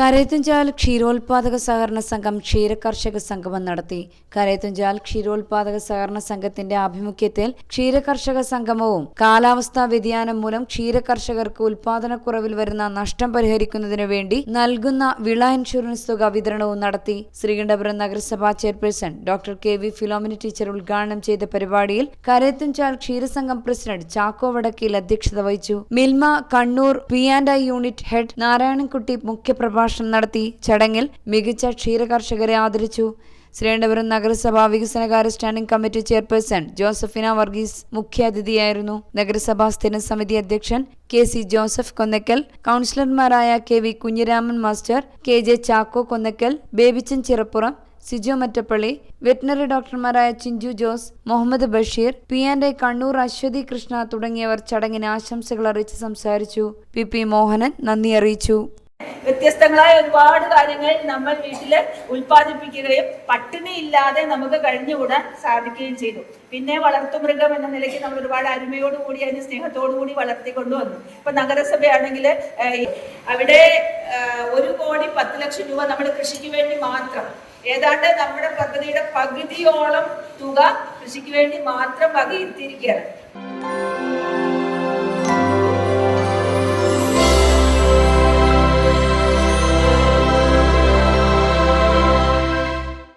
കരയത്തുംചാൽ ക്ഷീരോത്പാദക സഹകരണ സംഘം ക്ഷീരകർഷക സംഗമം നടത്തി. കരയത്തുംചാൽ ക്ഷീരോത്പാദക സഹകരണ സംഘത്തിന്റെ ആഭിമുഖ്യത്തിൽ ക്ഷീരകർഷക സംഗമവും കാലാവസ്ഥാ വ്യതിയാനം മൂലം ക്ഷീരകർഷകർക്ക് ഉൽപാദനക്കുറവിൽ വരുന്ന നഷ്ടം പരിഹരിക്കുന്നതിനു വേണ്ടി നൽകുന്ന വിള ഇൻഷുറൻസ് തുക വിതരണവും നടത്തി. ശ്രീകണ്ഠപുരം നഗരസഭാ chairperson doctor K. V. Philomini teacher ഉദ്ഘാടനം ചെയ്ത പരിപാടിയിൽ കരയത്തുംചാൽ ക്ഷീരസംഘം പ്രസിഡന്റ് ചാക്കോ വടക്കിൽ അധ്യക്ഷത വഹിച്ചു. Milma Kannur P and I unit head Narayanankutty മുഖ്യപ്രഭാഷണം നടത്തി ചടങ്ങിൽ മികച്ച ക്ഷീരകർഷകരെ ആദരിച്ചു. ശ്രീകണ്ഠപുരം നഗരസഭാ വികസനകാര്യ standing committee chairperson Josephina Varghese മുഖ്യാതിഥിയായിരുന്നു. നഗരസഭാ സ്ഥിരം സമിതി അധ്യക്ഷൻ കെ സി ജോസഫ് കൊന്നക്കൽ കൗൺസിലർമാരായ K V Kunhiraman master K J Chacko Konnakkal Babychan Chirappuram Sijo Mattappally veterinary ഡോക്ടർമാരായ Chinchu Jose Muhammad Basheer P and I Kannur Aswathy Krishna തുടങ്ങിയവർ ചടങ്ങിന് ആശംസകൾ അറിയിച്ച് സംസാരിച്ചു. പി പി മോഹനൻ നന്ദി അറിയിച്ചു. വ്യത്യസ്തങ്ങളായ ഒരുപാട് കാര്യങ്ങൾ നമ്മൾ വീട്ടിൽ ഉൽപ്പാദിപ്പിക്കുകയും പട്ടിണി ഇല്ലാതെ നമുക്ക് കഴിഞ്ഞുകൂടാൻ സാധിക്കുകയും ചെയ്തു. പിന്നെ വളർത്തുമൃഗം എന്ന നിലയ്ക്ക് നമ്മൾ ഒരുപാട് അരുമയോടുകൂടി അതിന് സ്നേഹത്തോടുകൂടി വളർത്തിക്കൊണ്ടുവന്നു ഇപ്പൊ നഗരസഭയാണെങ്കിൽ അവിടെ ഒരു കോടി പത്ത് ലക്ഷം രൂപ നമ്മുടെ കൃഷിക്ക് വേണ്ടി മാത്രം ഏതാണ്ട് നമ്മുടെ പദ്ധതിയുടെ പകുതിയോളം തുക കൃഷിക്ക് വേണ്ടി മാത്രം വകയിരുത്തിയിരിക്കുകയാണ്.